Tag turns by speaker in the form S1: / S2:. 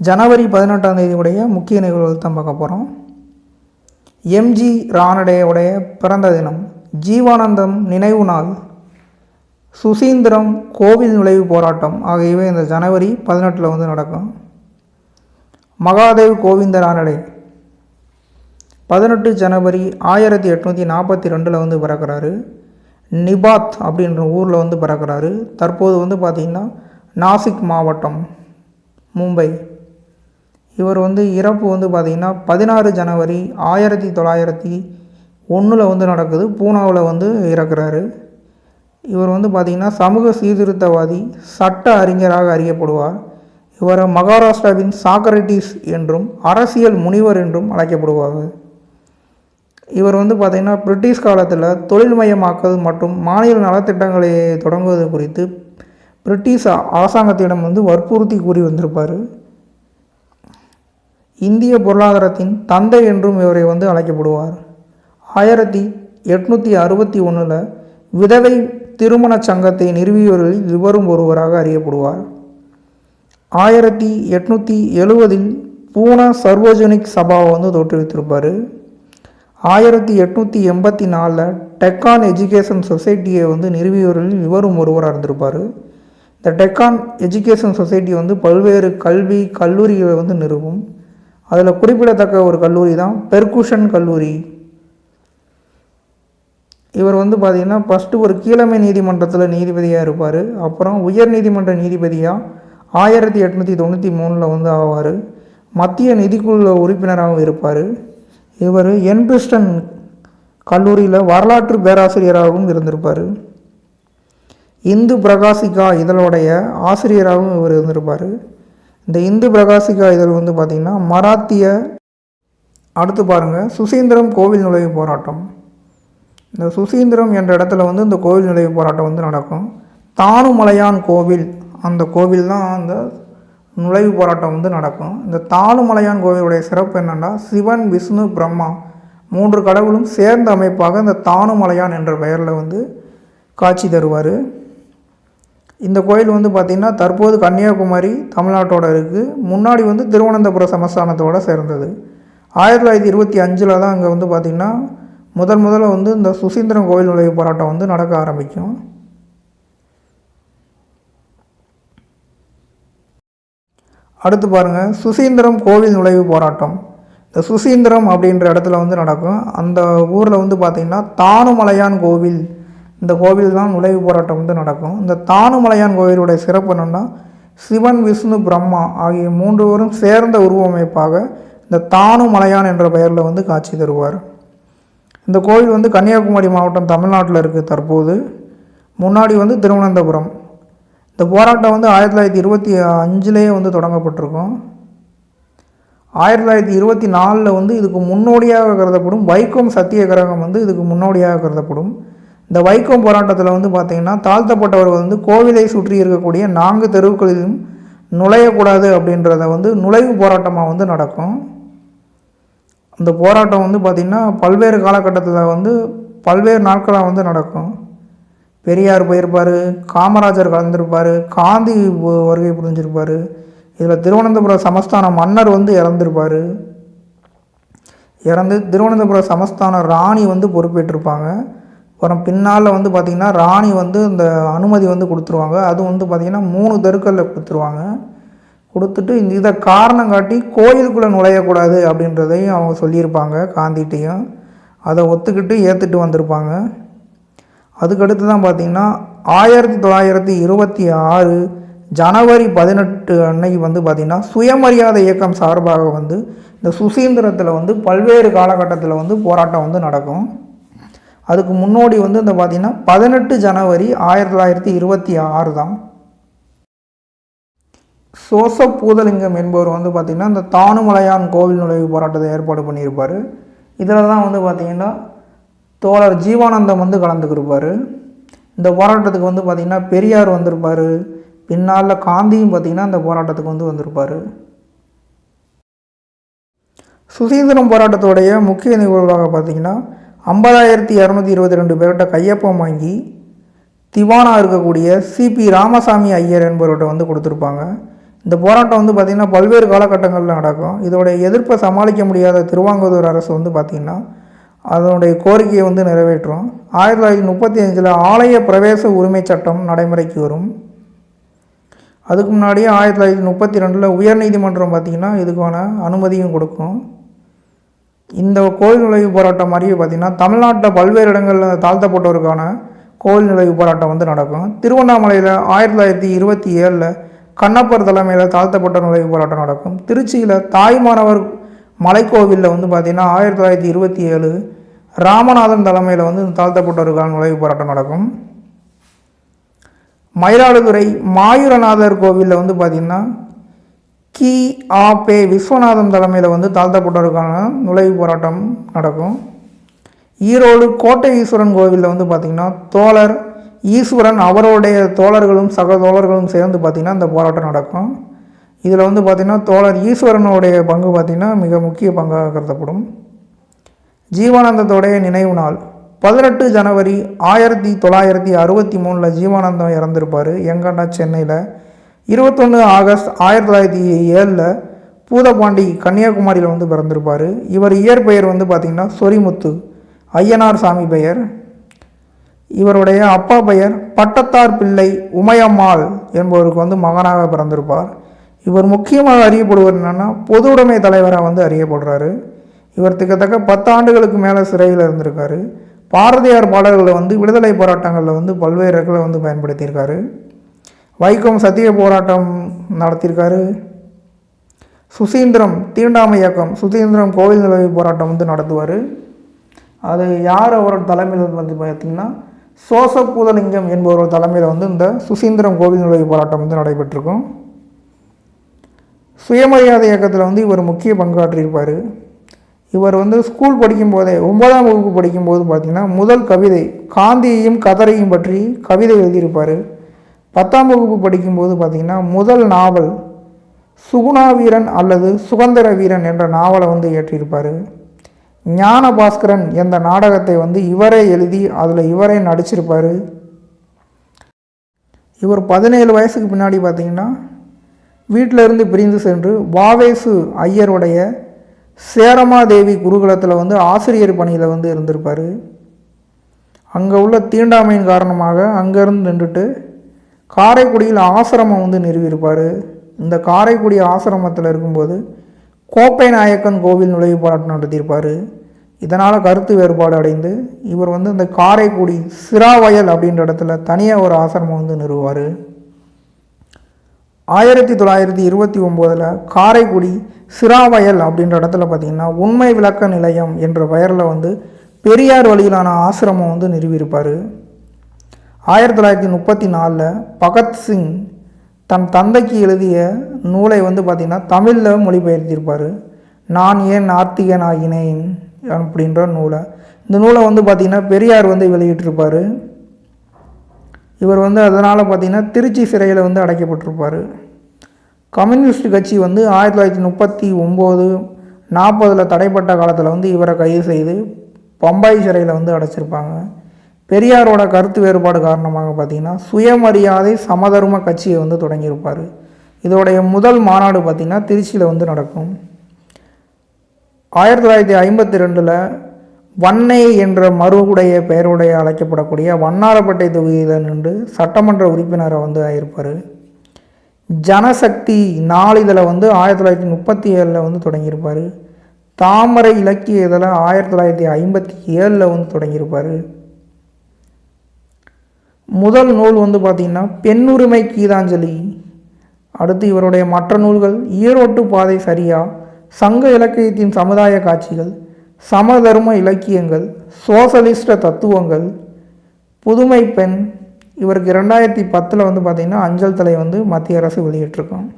S1: ஜனவரி பதினெட்டாம் தேதியுடைய முக்கிய நிகழ்வுகள் தான் பார்க்க போகிறோம் எம்ஜி ராணடேவுடைய பிறந்த தினம் ஜீவானந்தம் நினைவு நாள் சுசீந்திரம் கோவில் நுழைவு போராட்டம் ஆகியவை இந்த ஜனவரி பதினெட்டில் வந்து நடக்கும். மகாதேவ் கோவிந்த ராணடே பதினெட்டு ஜனவரி ஆயிரத்தி எட்நூற்றி நாற்பத்தி ரெண்டில் வந்து பிறக்கிறாரு. நிபாத் அப்படின்ற ஊரில் வந்து பிறக்கிறாரு. தற்போது வந்து பார்த்திங்கன்னா நாசிக் மாவட்டம் மும்பை. இவர் வந்து இறப்பு வந்து பார்த்திங்கன்னா பதினாறு ஜனவரி ஆயிரத்தி தொள்ளாயிரத்தி ஒன்றில் வந்து நடக்குது. பூனாவில் வந்து இறக்குறாரு. இவர் வந்து பார்த்திங்கன்னா சமூக சீர்திருத்தவாதி சட்ட அறிஞராக அறியப்படுவார். இவரை மகாராஷ்டிராவின் சாக்ரட்டிஸ் என்றும் அரசியல் முனிவர் என்றும் அழைக்கப்படுவார் இவர் வந்து பார்த்திங்கன்னா பிரிட்டிஷ் காலத்தில் தொழில்மயமாக்கல் மற்றும் மாநில நலத்திட்டங்களை தொடங்குவது குறித்து பிரிட்டிஷ் அரசாங்கத்திடம் வந்து வற்புறுத்தி கூறி வந்திருப்பார். இந்திய பொருளாதாரத்தின் தந்தை என்றும் இவரை வந்து அழைக்கப்படுவார். ஆயிரத்தி எட்நூற்றி அறுபத்தி ஒன்றில் விதவை திருமண சங்கத்தை நிறுவியவர்களில் இவரும் ஒருவராக அறியப்படுவார். ஆயிரத்தி எட்நூற்றி எழுவதில் பூனா சர்வஜனிக் சபாவை வந்து தோற்றுவித்திருப்பார். ஆயிரத்தி எட்நூற்றி எண்பத்தி நாலில் டெக்கான் எஜுகேஷன் சொசைட்டியை வந்து நிறுவியவர்களில் இவரும் ஒருவராக இருந்திருப்பார். இந்த டெக்கான் எஜுகேஷன் சொசைட்டி வந்து பல்வேறு கல்வி கல்லூரிகளை வந்து நிறுவும். அதில் குறிப்பிடத்தக்க ஒரு கல்லூரி தான் பெர்குஷன் கல்லூரி. இவர் வந்து பார்த்திங்கன்னா ஃபஸ்ட்டு ஒரு கீழமை நீதிமன்றத்தில் நீதிபதியாக இருப்பார். அப்புறம் உயர் நீதிமன்ற நீதிபதியாக ஆயிரத்தி எட்நூற்றி தொண்ணூற்றி மூணில் வந்து ஆவார். மத்திய நிதிக்குழு உறுப்பினராகவும் இருப்பார். இவர் என்பிஸ்டன் கல்லூரியில் வரலாற்று பேராசிரியராகவும் இருந்திருப்பார். இந்து பிரகாசிகா இதழுடைய ஆசிரியராகவும் இவர் இருந்திருப்பார். இந்த இந்து பிரகாசிகா இதழ் வந்து பார்த்திங்கன்னா மராத்திய அடுத்து பாருங்கள் சுசீந்திரம் கோவில் நுழைவு போராட்டம். இந்த சுசீந்திரம் என்ற இடத்துல வந்து இந்த கோவில் நுழைவு போராட்டம் வந்து நடக்கும். தானுமலையான் கோவில் அந்த கோவில் தான் அந்த நுழைவு போராட்டம் வந்து நடக்கும். இந்த தானுமலையான் கோவிலுடைய சிறப்பு என்னென்னா சிவன் விஷ்ணு பிரம்மா மூன்று கடவுளும் சேர்ந்த அமைப்பாக இந்த தானுமலையான் என்ற பெயரில் வந்து காட்சி தருவார். இந்த கோயில் வந்து பார்த்திங்கன்னா தற்போது கன்னியாகுமரி தமிழ்நாட்டோட இருக்குது முன்னாடி வந்து திருவனந்தபுரம் சமஸ்தானத்தோடு சேர்ந்தது. ஆயிரத்தி தொள்ளாயிரத்தி இருபத்தி அஞ்சில் தான் அங்கே வந்து பார்த்திங்கன்னா முதல் முதல்ல வந்து இந்த சுசீந்திரம் கோயில் நுழைவு போராட்டம் வந்து நடக்க ஆரம்பிக்கும். அடுத்து பாருங்கள் சுசீந்திரம் கோவில் நுழைவு போராட்டம். இந்த சுசீந்திரம் அப்படின்ற இடத்துல வந்து நடக்கும். அந்த ஊரில் வந்து பார்த்திங்கன்னா தானுமலையான் கோவில் இந்த கோவில் தான் நுழைவு போராட்டம் வந்து நடக்கும். இந்த தானுமலையான் கோவிலுடைய சிறப்பு என்னென்னா சிவன் விஷ்ணு பிரம்மா ஆகிய மூன்றுவரும் சேர்ந்த உருவமைப்பாக இந்த தானுமலையான் என்ற பெயரில் வந்து காட்சி தருவார். இந்த கோவில் வந்து கன்னியாகுமரி மாவட்டம் தமிழ்நாட்டில் இருக்குது தற்போது. முன்னாடி வந்து திருவனந்தபுரம். இந்த போராட்டம் வந்து ஆயிரத்தி தொள்ளாயிரத்தி இருபத்தி அஞ்சுலேயே வந்து தொடங்கப்பட்டிருக்கும். ஆயிரத்தி தொள்ளாயிரத்தி இருபத்தி நாலில் வந்து இதுக்கு முன்னோடியாக கருதப்படும் வைக்கம் சத்தியகிரகம் வந்து இதுக்கு முன்னோடியாக கருதப்படும். இந்த வைக்கம் போராட்டத்தில் வந்து பார்த்திங்கன்னா தாழ்த்தப்பட்டவர்கள் வந்து கோவிலை சுற்றி இருக்கக்கூடிய நான்கு தெருவுகளிலும் நுழையக்கூடாது அப்படின்றத வந்து நுழைவு போராட்டமாக வந்து நடக்கும். இந்த போராட்டம் வந்து பார்த்திங்கன்னா பல்வேறு காலகட்டத்தில் வந்து பல்வேறு நாட்களாக வந்து நடக்கும். பெரியார் போயிருப்பார் காமராஜர் கலந்துருப்பார் காந்தி வருகை புரிஞ்சிருப்பார். இதில் திருவனந்தபுரம் சமஸ்தான மன்னர் வந்து இறந்துருப்பார். இறந்து திருவனந்தபுரம் சமஸ்தான ராணி வந்து பொறுப்பேற்றிருப்பாங்க. அப்புறம் பின்னால் வந்து பார்த்திங்கன்னா ராணி வந்து இந்த அனுமதி வந்து கொடுத்துருவாங்க. அதுவும் வந்து பார்த்திங்கன்னா மூணு தெருக்களில் கொடுத்துருவாங்க. கொடுத்துட்டு இந்த இதை காரணம் காட்டி கோயிலுக்குள்ளே நுழையக்கூடாது அப்படின்றதையும் அவங்க சொல்லியிருப்பாங்க காந்திகிட்டையும். அதை ஒத்துக்கிட்டு ஏற்றுட்டு வந்திருப்பாங்க. அதுக்கடுத்து தான் பார்த்திங்கன்னா ஆயிரத்தி தொள்ளாயிரத்தி இருபத்தி ஆறு ஜனவரி பதினெட்டு அன்னைக்கு வந்து பார்த்திங்கன்னா சுயமரியாதை இயக்கம் சார்பாக வந்து இந்த சுசீந்திரத்தில் வந்து பல்வேறு காலகட்டத்தில் வந்து போராட்டம் வந்து நடக்கும். அதுக்கு முன்னோடி வந்து இந்த பார்த்திங்கன்னா பதினெட்டு ஜனவரி ஆயிரத்தி தொள்ளாயிரத்தி இருபத்தி ஆறு தான். சோசப் பூதலிங்கம் என்பவர் வந்து பார்த்திங்கன்னா இந்த தானுமலையான் கோவில் நுழைவு போராட்டத்தை ஏற்பாடு பண்ணியிருப்பார். இதில் தான் வந்து பார்த்திங்கன்னா தோழர் ஜீவானந்தம் வந்து கலந்துக்கிருப்பார். இந்த போராட்டத்துக்கு வந்து பார்த்திங்கன்னா பெரியார் வந்திருப்பார். பின்னால் காந்தியும் பார்த்திங்கன்னா இந்த போராட்டத்துக்கு வந்து வந்திருப்பார். சுதந்திரம் போராட்டத்துடைய முக்கிய நிகழ்வாக பார்த்திங்கன்னா ஐம்பதாயிரத்தி இரநூத்தி இருபத்தி ரெண்டு பேர்கிட்ட கையொப்பம் வாங்கி திவானா இருக்கக்கூடிய சிபி ராமசாமி ஐயர் என்பவர்கிட்ட வந்து கொடுத்துருப்பாங்க. இந்த போராட்டம் வந்து பார்த்திங்கன்னா பல்வேறு காலகட்டங்களில் நடக்கும். இதோடைய எதிர்ப்பை சமாளிக்க முடியாத திருவாங்கூர் அரசு வந்து பார்த்திங்கன்னா அதனுடைய கோரிக்கையை வந்து நிறைவேற்றும். ஆயிரத்தி தொள்ளாயிரத்தி முப்பத்தி அஞ்சில் ஆலய பிரவேச உரிமை சட்டம் நடைமுறைக்கு வரும். அதுக்கு முன்னாடியே ஆயிரத்தி தொள்ளாயிரத்தி முப்பத்தி ரெண்டில் உயர்நீதிமன்றம் பார்த்திங்கன்னா இதுக்கான அனுமதியும் கொடுக்கும். இந்த கோயில் நுழைவு போராட்டம் மாதிரியே பார்த்திங்கன்னா தமிழ்நாட்டில் பல்வேறு இடங்களில் தாழ்த்தப்பட்டோருக்கான கோயில் நுழைவு போராட்டம் வந்து நடக்கும். திருவண்ணாமலையில் ஆயிரத்தி தொள்ளாயிரத்தி இருபத்தி ஏழில் கண்ணப்பர் தலைமையில் தாழ்த்தப்பட்ட நுழைவு போராட்டம் நடக்கும். திருச்சியில் தாய்மானவர் மலைக்கோவிலில் வந்து பார்த்திங்கன்னா ஆயிரத்தி தொள்ளாயிரத்தி இருபத்தி ஏழு ராமநாதன் தலைமையில் வந்து தாழ்த்தப்பட்டோருக்கான நுழைவு போராட்டம் நடக்கும். மயிலாடுதுறை மாயூரநாதர் கோவிலில் வந்து பார்த்திங்கன்னா கி. ஆ. பே. விஸ்வநாதன் தலைமையில் வந்து தாழ்த்தப்பட்டோருக்கான நுழைவு போராட்டம் நடக்கும். ஈரோடு கோட்டை ஈஸ்வரன் கோவிலில் வந்து பார்த்திங்கன்னா தோழர் ஈஸ்வரன் அவருடைய தோழர்களும் சக தோழர்களும் சேர்ந்து பார்த்திங்கன்னா இந்த போராட்டம் நடக்கும். இதில் வந்து பார்த்திங்கன்னா தோழர் ஈஸ்வரனுடைய பங்கு பார்த்திங்கன்னா மிக முக்கிய பங்காக கருதப்படும். ஜீவானந்தத்தோடைய நினைவு நாள். பதினெட்டு ஜனவரி ஆயிரத்தி தொள்ளாயிரத்தி அறுபத்தி மூணில் ஜீவானந்தம் இறந்திருப்பார். எங்கன்னா சென்னையில். இருபத்தொன்று ஆகஸ்ட் ஆயிரத்தி தொள்ளாயிரத்தி ஏழில் பூதபாண்டி கன்னியாகுமரியில் வந்து பிறந்திருப்பார். இவர் இயற்பெயர் வந்து பார்த்திங்கன்னா சொரிமுத்து ஐயனார் சாமி பெயர். இவருடைய அப்பா பெயர் பட்டத்தார் பிள்ளை உமையம்மாள் என்பவருக்கு வந்து மகனாக பிறந்திருப்பார். இவர் முக்கியமாக அறியப்படுவர் என்னென்னா பொது உடைமை தலைவராக வந்து அறியப்படுறாரு. இவர் திக்கத்தக்க பத்து ஆண்டுகளுக்கு மேலே சிறையில் இருந்திருக்காரு. பாரதியார் பாடல்களை வந்து விடுதலை போராட்டங்களில் வந்து பல்வேறு இடங்களை வந்து பயன்படுத்தியிருக்காரு. வைக்கம் சத்திய போராட்டம் நடத்தியிருக்காரு. சுசீந்திரம் தீண்டாமை இயக்கம் சுசீந்திரம் கோவில் நிலவி போராட்டம் வந்து நடத்துவார். அது யார் அவரோட தலைமையில் வந்து பார்த்திங்கன்னா சோசப்பூதலிங்கம் என்பவரோட தலைமையில் வந்து இந்த சுசீந்திரம் கோவில் நுழைவு போராட்டம் வந்து நடைபெற்றிருக்கும். சுயமரியாதை இயக்கத்தில் வந்து இவர் முக்கிய பங்காற்றியிருப்பார். இவர் வந்து ஸ்கூல் படிக்கும்போதே ஒன்பதாம் வகுப்பு படிக்கும்போது பார்த்திங்கன்னா முதல் கவிதை காந்தியையும் கதரையும் பற்றி கவிதை எழுதியிருப்பார். பத்தாம் வகுப்பு படிக்கும்போது பார்த்திங்கன்னா முதல் நாவல் சுகுணா வீரன் அல்லது சுதந்திர வீரன் என்ற நாவலை வந்து இயற்றியிருப்பார். ஞான பாஸ்கரன் என்ற நாடகத்தை வந்து இவரே எழுதி அதில் இவரே நடிச்சிருப்பார். இவர் பதினேழு வயசுக்கு பின்னாடி பார்த்திங்கன்னா வீட்டில் இருந்து பிரிந்து சென்று வாவேசு ஐயருடைய சேரமாதேவி குருகுலத்தில் வந்து ஆசிரியர் பணியில் வந்து இருந்திருப்பார். அங்கே உள்ள தீண்டாமையின் காரணமாக அங்கேருந்து நின்றுட்டு காரைக்குடியில் ஆசிரமம் வந்து நிறுவியிருப்பார். இந்த காரைக்குடி ஆசிரமத்தில் இருக்கும்போது கோப்பை நாயக்கன் கோவில் நுழைவு போராட்டம் நடத்தியிருப்பார் இதனால் கருத்து வேறுபாடு அடைந்து இவர் வந்து இந்த காரைக்குடி சிராவயல் அப்படின்ற இடத்துல தனியாக ஒரு ஆசிரமம் வந்து நிறுவுவார். ஆயிரத்தி தொள்ளாயிரத்தி இருபத்தி ஒம்போதில் காரைக்குடி சிராவயல் அப்படின்ற இடத்துல பார்த்திங்கன்னா உண்மை விளக்க நிலையம் என்ற பெயரில் வந்து பெரியார் வழியிலான ஆசிரமம் வந்து நிறுவியிருப்பார். ஆயிரத்தி தொள்ளாயிரத்தி முப்பத்தி நாலில் பகத்சிங் தன் தந்தைக்கு எழுதிய நூலை வந்து பார்த்திங்கன்னா தமிழில் மொழிபெயர்த்திருப்பார். நான் ஏன் நாத்திகன் ஆகினேன் அப்படின்ற நூலை. இந்த நூலை வந்து பார்த்திங்கன்னா பெரியார் வந்து வெளியிட்டிருப்பார். இவர் வந்து அதனால் பார்த்திங்கன்னா திருச்சி சிறையில் வந்து அடைக்கப்பட்டிருப்பார். கம்யூனிஸ்ட் கட்சி வந்து ஆயிரத்தி தொள்ளாயிரத்தி முப்பத்தி ஒம்பது நாற்பதில் தடைப்பட்ட காலத்தில் வந்து இவரை கைது செய்து பம்பாய் சிறையில் வந்து அடைச்சிருப்பாங்க. பெரியாரோட கருத்து வேறுபாடு காரணமாக பார்த்திங்கன்னா சுயமரியாதை சமதர்ம கட்சியை வந்து தொடங்கியிருப்பார். இதோடைய முதல் மாநாடு பார்த்திங்கன்னா திருச்சியில் வந்து நடக்கும். ஆயிரத்தி தொள்ளாயிரத்தி ஐம்பத்தி ரெண்டில் வன்னை என்ற மறுவுடைய பெயருடைய அழைக்கப்படக்கூடிய வண்ணாரப்பட்டை தொகுதியில் நின்று சட்டமன்ற உறுப்பினரை வந்து ஆயிருப்பார். ஜனசக்தி நாளிதழை வந்து ஆயிரத்தி தொள்ளாயிரத்தி முப்பத்தி ஏழில் வந்து தொடங்கியிருப்பார். தாமரை இலக்கிய இதழை ஆயிரத்தி தொள்ளாயிரத்தி ஐம்பத்தி ஏழில் வந்து தொடங்கியிருப்பார். முதல் நூல் வந்து பார்த்திங்கன்னா பெண்ணுரிமை கீதாஞ்சலி அடுத்து இவருடைய மற்ற நூல்கள் ஈரோட்டு பாதை சரியா சங்க இலக்கியத்தின் சமுதாய காட்சிகள் சமதர்ம இலக்கியங்கள் சோசலிஸ்ட தத்துவங்கள் புதுமை பெண் இவருக்கு ரெண்டாயிரத்தி பத்தில் வந்து பார்த்திங்கன்னா அஞ்சல் தலை வந்து மத்திய அரசு வெளியிட்டிருக்கோம்